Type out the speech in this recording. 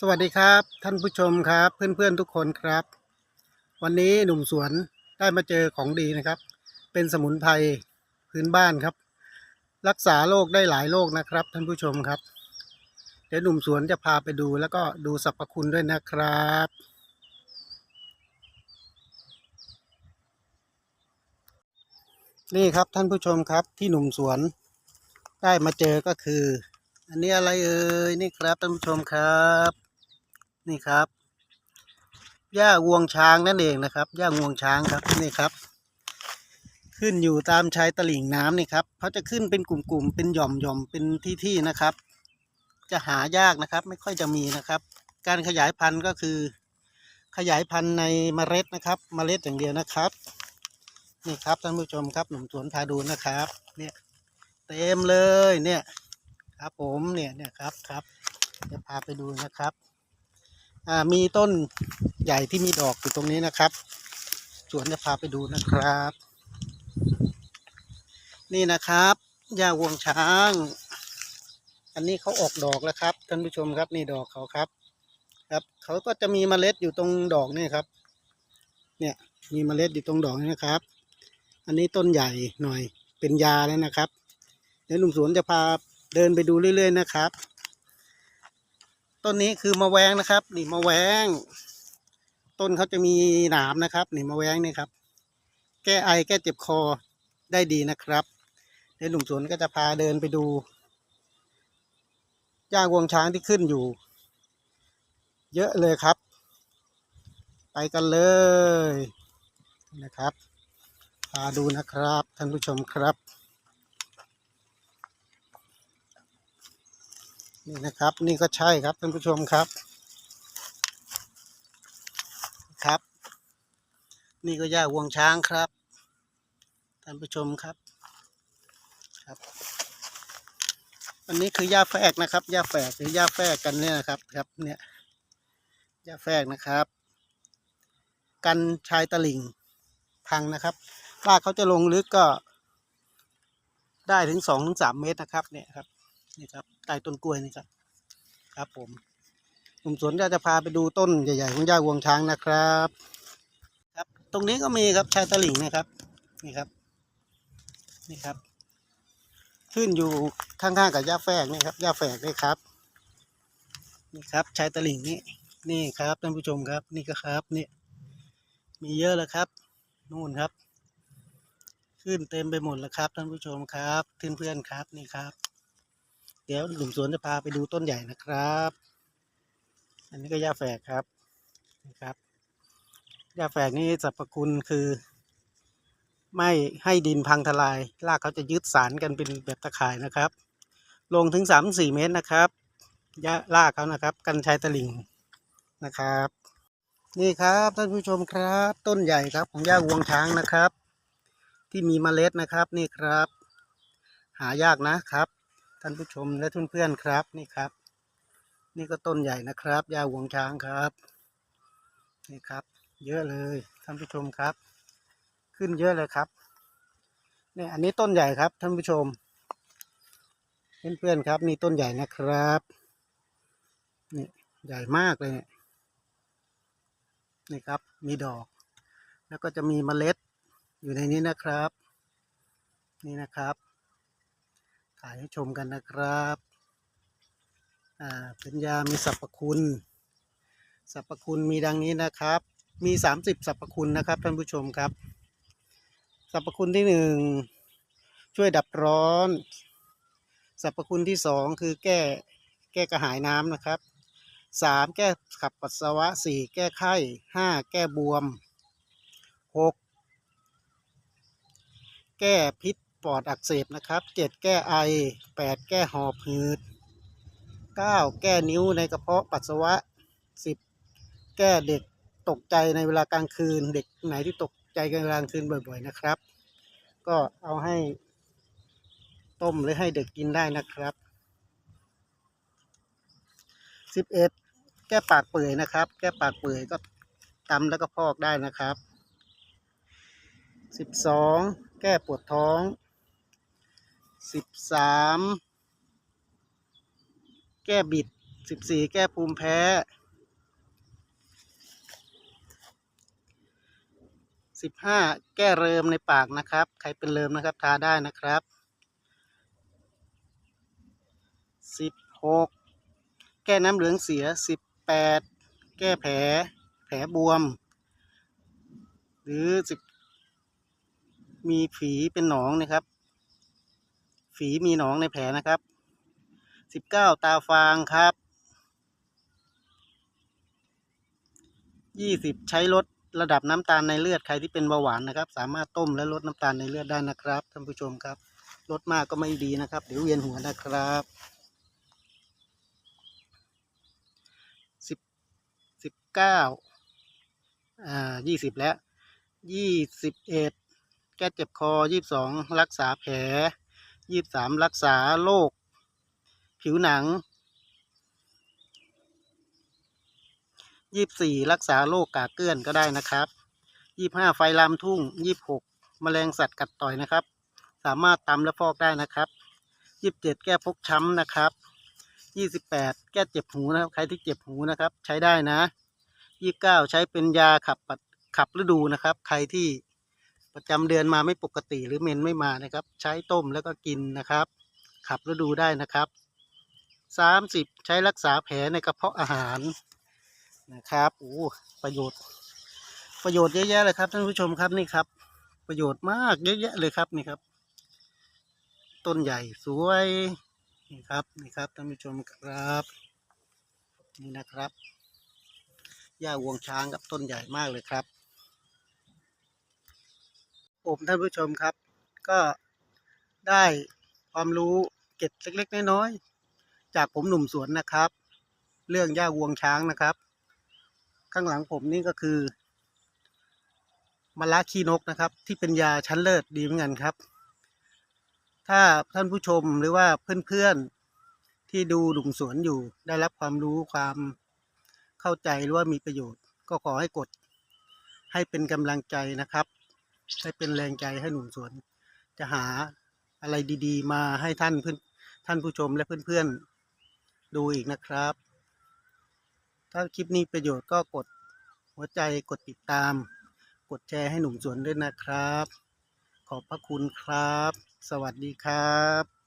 สวัสดีครับ ท่านผู้ชมครับเพื่อนๆทุกคนครับ วันนี้หนุ่มสวนได้มาเจอของดีนะครับ เป็นสมุนไพรพื้นบ้านครับ รักษาโรคได้หลายโรคนะครับ ท่านผู้ชมครับ เดี๋ยวหนุ่มสวนจะพาไปดูแล้วก็ดูสรรพคุณด้วยนะครับ นี่ครับท่านผู้ชมครับที่หนุ่มสวนได้มาเจอก็คืออันนี้อะไรเอ่ยนี่ครับท่านผู้ชมครับ นี่ครับหญ้างวงช้างนั่นเองนะครับหญ้างวงช้างครับนี่ครับ ขึ้นอยู่ตามชายตลิ่งน้ำนี่ครับเขาจะขึ้นเป็นกลุ่มๆ เป็นหย่อมๆเป็นที่ๆนะครับ จะหายากนะครับ ไม่ค่อยจะมีนะครับ การขยายพันธุ์ก็คือ ขยายพันธุ์ในเมล็ดนะครับเมล็ดอย่างเดียวนะครับนี่ครับท่านผู้ชมครับหนุ่มสวนพาดูนะครับ เนี่ยเต็มเลยเนี่ยครับผมเนี่ยเนี่ยครับครับจะพาไปดูนะครับ มีต้นใหญ่ที่มีดอกอยู่ตรงนี้นะครับ สวนจะพาไปดูนะครับ นี่นะครับหญ้าวงช้าง อันนี้เขาออกดอกแล้วครับท่านผู้ชมครับนี่ดอกเขาครับ ครับเขาก็จะมีเมล็ดอยู่ตรงดอกนี่ครับ เนี่ยมีเมล็ดอยู่ตรงดอกนี่นะครับ อันนี้ต้นใหญ่หน่อยเป็นยาแล้วนะครับเดี๋ยวหนุ่มสวนจะพาเดินไปดูเรื่อย ๆ นะครับ ต้นนี้คือมะแวงนะครับ นี่มะแวง ต้นเขาจะมีหนามนะครับ นี่มะแวงนี่ครับ แก้ไอแก้เจ็บคอได้ดีนะครับเดี๋ยวหนุ่มสวนก็จะพาเดินไปดูหญ้างวงช้างที่ขึ้นอยู่ เยอะเลยครับ ไปกันเลยนะครับพาดูนะครับท่านผู้ชมครับ นี่นะครับ นี่ก็ใช่ครับท่านผู้ชมครับ ครับ นี่ก็ย่าวงช้างครับ ท่านผู้ชมครับครับ อันนี้คือหญ้าแฝกนะครับหญ้าแฝกหรือหญ้าแฝกกันเนี่ยนะครับครับเนี่ยหญ้าแฝกนะครับ กันชายตลิ่งพังนะครับรากเขาจะลงลึกก็ได้ถึงสองถึงสามเมตรนะครับเนี่ยครับ นี่ครับใต้ต้นกล้วยนี่ครับ ครับผมหนุ่มสวนก็จะพาไปดูต้นใหญ่ๆของย่าวงช้างนะครับ ครับ ตรงนี้ก็มีครับชายตลิ่งนะครับ นี่ครับ นี่ครับ ขึ้นอยู่ข้างๆกับหญ้าแฝกนี่ครับหญ้าแฝกนี่ครับ นี่ครับชายตลิ่งนี่นี่ครับท่านผู้ชมครับ นี่ก็ครับนี่มีเยอะแล้วครับ นู่นครับ ขึ้นเต็มไปหมดแล้วครับท่านผู้ชมครับเพื่อนๆครับนี่ครับ เดี๋ยวหนุ่มสวนจะพาไปดูต้นใหญ่นะครับ อันนี้ก็หญ้าแฝกครับนะครับหญ้าแฝกนี่สรรพคุณคือ ไม่ให้ดินพังทลายรากเขาจะยึดสารกันเป็นแบบตะข่ายนะครับ ลงถึงสามสี่เมตรนะครับหญ้ารากเขานะครับ กันชายตะลิ่งนะครับ นี่ครับท่านผู้ชมครับ ต้นใหญ่ครับของหญ้าวงช้างนะครับ ที่มีเมล็ดนะครับนี่ครับ หายากนะครับานผู้ชมและเพื่อนๆครับนี่ครับ นี่ก็ต้นใหญ่นะครับยาหวงช้างครับนี่ครับ เยอะเลยท่านผู้ชมครับ ขึ้นเยอะเลยครับเนี่ยอันนี้ต้นใหญ่ครับท่านผู้ชม เพื่อนๆครับนี่ต้นใหญ่นะครับนี่ใหญ่มากเลยเนี่ยนี่ครับมีดอก แล้วก็จะมีเมล็ดอยู่ในนี้นะครับ นี่นะครับ ถ่ายให้ชมกันนะครับ อ่าเป็นยามีสรรพคุณ สรรพคุณมีดังนี้นะครับ มีสามสิบสรรพคุณนะครับท่านผู้ชมครับ สรรพคุณที่หนึ่งช่วยดับร้อน สรรพคุณที่สองคือแก้แก้กระหายน้ำนะครับสามแก้ขับปัสสาวะสี่แก้ไข้ห้าแก้บวมหกแก้พิษ ปอดอักเสบนะครับเจ็ดแก้ไอแปดแก้หอบหืดเก้าแก้นิ้วในกระเพาะปัสสาวะสิบแก้เด็กตกใจในเวลากลางคืน เด็กไหนที่ตกใจกลางคืนบ่อยๆนะครับ ก็เอาให้ต้มหรือให้เด็กกินได้นะครับสิบเอ็ดแก้ปากเปื่อยนะครับ แก้ปากเปื่อยก็ตำแล้วก็พอกได้นะครับสิบสองแก้ปวดท้อง สิบสามแก้บิดสิบสี่แก้ภูมิแพ้สิบห้าแก้เริมในปากนะครับ ใครเป็นเริมนะครับ ทาได้นะครับสิบหกแก้น้ำเหลืองเสียสิบแปดแก้แผลแผลบวม หรือสิบมีฝีเป็นหนองนะครับ ฝีมีหนองในแผลนะครับสิบเก้าตาฟางครับยี่สิบใช้ลดระดับน้ำตาลในเลือดใครที่เป็นเบาหวานนะครับ สามารถต้มและลดน้ำตาลในเลือดได้นะครับท่านผู้ชมครับลดมากก็ไม่ดีนะครับ เดี๋ยวเวียนหัวนะครับสิบสิบเก้าอ่ายี่สิบแล้วยี่สิบเอ็ดแก้เจ็บคอยี่สิบสองรักษาแผล ยี่สามรักษาโรคผิวหนังยี่สี่รักษาโรคกากเกลื่อนก็ได้นะครับยี่ห้าไฟลามทุ่งยี่หกแมลงสัตว์กัดต่อยนะครับ สามารถตำและฟอกได้นะครับยี่สิบเจ็ดแก้ฟกช้ำนะครับยี่สิบแปดแก้เจ็บหูนะครับ ใครที่เจ็บหูนะครับ ใช้ได้นะยี่สิบเก้าใช้เป็นยาขับปัดขับฤดูนะครับ ใครที่ ประจำเดือนมาไม่ปกติหรือเมนไม่มานะครับ ใช้ต้มแล้วก็กินนะครับ ขับฤดูได้นะครับสามสิบใช้รักษาแผลในกระเพาะอาหารนะครับโอ้ประโยชน์ ประโยชน์เยอะแยะเลยครับท่านผู้ชมครับนี่ครับ ประโยชน์มากเยอะแยะเลยครับนี่ครับ ต้นใหญ่สวยนี่ครับนี่ครับท่านผู้ชมครับนี่นะครับหญ้าวงช้างกับต้นใหญ่มากเลยครับ ผมท่านผู้ชมครับ ก็ได้ความรู้เก็บเล็กๆน้อยๆจากผมหนุ่มสวนนะครับ เรื่องหญ้าวงช้างนะครับ ข้างหลังผมนี่ก็คือมะละขี้นกนะครับ ที่เป็นยาชั้นเลิศดีเหมือนกันครับ ถ้าท่านผู้ชมหรือว่าเพื่อนๆที่ดูหนุ่มสวนอยู่ได้รับความรู้ความเข้าใจหรือว่ามีประโยชน์ ก็ขอให้กดให้เป็นกำลังใจนะครับ ให้เป็นแรงใจให้หนุ่มสวน จะหาอะไรดีๆ มาให้ท่านเพื่อนท่านผู้ชมและเพื่อนๆดูอีกนะครับ ถ้าคลิปนี้ประโยชน์ก็กดหัวใจกดติดตาม กดแชร์ให้หนุ่มสวนด้วยนะครับ ขอบพระคุณครับ สวัสดีครับ